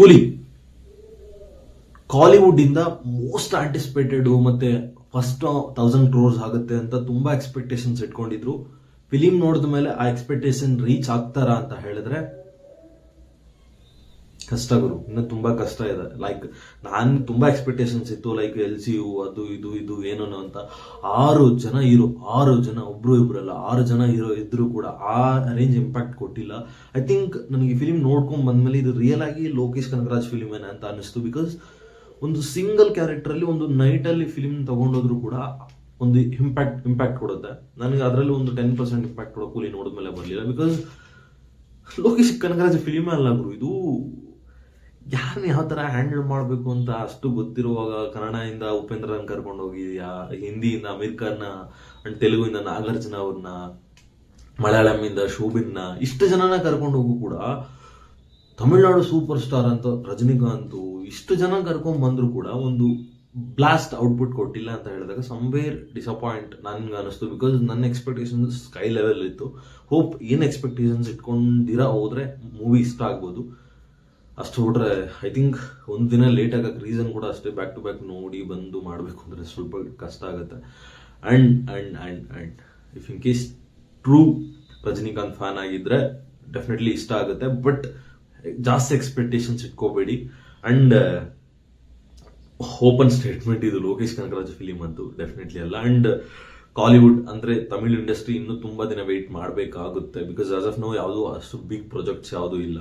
ಕೂಲಿ. ಕಾಲಿವುಡ್ ಇಂದ most anticipated ಮತ್ತೆ ಫಸ್ಟ್ ಥೌಸಂಡ್ ಕ್ರೋರ್ಸ್ ಆಗುತ್ತೆ ಅಂತ ತುಂಬಾ ಎಕ್ಸ್ಪೆಕ್ಟೇಷನ್ಸ್ ಇಟ್ಕೊಂಡಿದ್ರು. ಫಿಲಿಮ್ ನೋಡಿದ ಮೇಲೆ ಆ ಎಕ್ಸ್ಪೆಕ್ಟೇಷನ್ ರೀಚ್ ಆಗ್ತಾರಾ ಅಂತ ಹೇಳಿದ್ರೆ ಕಷ್ಟ ಗುರು ಇನ್ನು ತುಂಬ ಕಷ್ಟ ಇದೆ. ಲೈಕ್ ನಾನು ತುಂಬ ಎಕ್ಸ್ಪೆಕ್ಟೇಷನ್ಸ್ ಇತ್ತು. ಲೈಕ್ ಎಲ್ ಸಿ ಯು ಅದು ಇದು ಇದು ಏನೋ ಅಂತ. ಆರು ಜನ ಹೀರೋ, ಆರು ಜನ, ಒಬ್ರು ಇಬ್ಬರಲ್ಲ ಆರು ಜನ ಹೀರೋ ಇದ್ದರೂ ಕೂಡ ಆ ರೇಂಜ್ ಇಂಪ್ಯಾಕ್ಟ್ ಕೊಟ್ಟಿಲ್ಲ. ಐ ಥಿಂಕ್ ನನಗೆ ಫಿಲಿಮ್ ನೋಡ್ಕೊಂಡ್ ಬಂದ್ಮೇಲೆ ಇದು ರಿಯಲ್ ಆಗಿ ಲೋಕೇಶ್ ಕನಕರಾಜ್ ಫಿಲಿಮ್ ಏನ ಅಂತ ಅನಿಸ್ತು ಬಿಕಾಸ್ ಒಂದು ಸಿಂಗಲ್ ಕ್ಯಾರೆಕ್ಟ್ರಲ್ಲಿ ಒಂದು ನೈಟಲ್ಲಿ ಫಿಲಿಮ್ ತೊಗೊಂಡೋದ್ರು ತಗೊಂಡೋದ್ರು ಕೂಡ ಒಂದು ಇಂಪ್ಯಾಕ್ಟ್ ಇಂಪ್ಯಾಕ್ಟ್ ಕೊಡುತ್ತೆ. ನನಗೆ ಅದರಲ್ಲಿ ಒಂದು ಟೆನ್ ಪರ್ಸೆಂಟ್ ಇಂಪ್ಯಾಕ್ಟ್ ಕೊಡೋ ಕೂಲಿ ನೋಡಿದ್ಮೇಲೆ ಬರಲಿಲ್ಲ. ಬಿಕಾಸ್ ಲೋಕೇಶ್ ಕನಕರಾಜ್ ಫಿಲಿಮೇ ಅಲ್ಲ ಗುರು. ಇದು ಯಾರನ್ನ ಯಾವ ಥರ ಹ್ಯಾಂಡಲ್ ಮಾಡಬೇಕು ಅಂತ ಅಷ್ಟು ಗೊತ್ತಿರುವಾಗ ಕನ್ನಡದಿಂದ ಉಪೇಂದ್ರನ್ ಕರ್ಕೊಂಡು ಹೋಗಿದ್ಯಾ ಹಿಂದಿಯಿಂದ ಅಮೀರ್ ಖಾನ್ನ ಅಂಡ್ ತೆಲುಗುವಿಂದ ನಾಗಾರ್ಜುನ ಅವ್ರನ್ನ, ಮಲಯಾಳಂನಿಂದ ಶೋಭಿನ್ನ, ಇಷ್ಟು ಜನನ ಕರ್ಕೊಂಡು ಹೋಗು ಕೂಡ ತಮಿಳ್ನಾಡು ಸೂಪರ್ ಸ್ಟಾರ್ ಅಂತ ರಜನಿಕಾಂತ್, ಇಷ್ಟು ಜನ ಕರ್ಕೊಂಡು ಬಂದ್ರು ಕೂಡ ಒಂದು ಬ್ಲಾಸ್ಟ್ ಔಟ್ಪುಟ್ ಕೊಟ್ಟಿಲ್ಲ ಅಂತ ಹೇಳಿದಾಗ ಸಂವೇರ್ ಡಿಸಪಾಯಿಂಟ್ ನನ್ಗೆ ಅನಿಸ್ತು ಬಿಕಾಸ್ ನನ್ನ ಎಕ್ಸ್ಪೆಕ್ಟೇಷನ್ಸ್ ಸ್ಕೈ ಲೆವೆಲ್ ಇತ್ತು. ಹೋಪ್ ಏನು ಎಕ್ಸ್ಪೆಕ್ಟೇಷನ್ಸ್ ಇಟ್ಕೊಂಡಿರ ಹೋದ್ರೆ ಮೂವಿ ಇಷ್ಟ ಆಗ್ಬೋದು. ಅಷ್ಟು ಹೊಡ್ರೆ ಐ ಥಿಂಕ್ ಒಂದು ದಿನ ಲೇಟ್ ಆಗಕ್ಕೆ ರೀಸನ್ ಕೂಡ ಅಷ್ಟೇ ಬ್ಯಾಕ್ ಟು ಬ್ಯಾಕ್ ನೋಡಿ ಬಂದು ಮಾಡಬೇಕು ಅಂದರೆ ಸ್ವಲ್ಪ ಕಷ್ಟ ಆಗುತ್ತೆ. And and and and if in case true Rajinikanth fan ಆಗಿದ್ದರೆ ಡೆಫಿನೆಟ್ಲಿ ಇಷ್ಟ ಆಗುತ್ತೆ ಬಟ್ ಜಾಸ್ತಿ ಎಕ್ಸ್ಪೆಕ್ಟೇಷನ್ಸ್ ಇಟ್ಕೋಬೇಡಿ. ಆ್ಯಂಡ್ ಓಪನ್ ಸ್ಟೇಟ್ಮೆಂಟ್ ಇದು ಲೋಕೇಶ್ ಕನಕರಾಜ್ ಫಿಲಿಮ್ ಅಂತೂ ಡೆಫಿನೆಟ್ಲಿ ಅಲ್ಲ. ಆ್ಯಂಡ್ ಕಾಲಿವುಡ್ ಅಂದರೆ ತಮಿಳ್ ಇಂಡಸ್ಟ್ರಿ ಇನ್ನೂ ತುಂಬ ದಿನ ವೆಯ್ಟ್ ಮಾಡಬೇಕಾಗುತ್ತೆ ಬಿಕಾಸ್ ಆಸ್ ಆಫ್ ನೋ ಯಾವುದು ಅಷ್ಟು ಬಿಗ್ ಪ್ರಾಜೆಕ್ಟ್ಸ್ ಯಾವುದೂ ಇಲ್ಲ.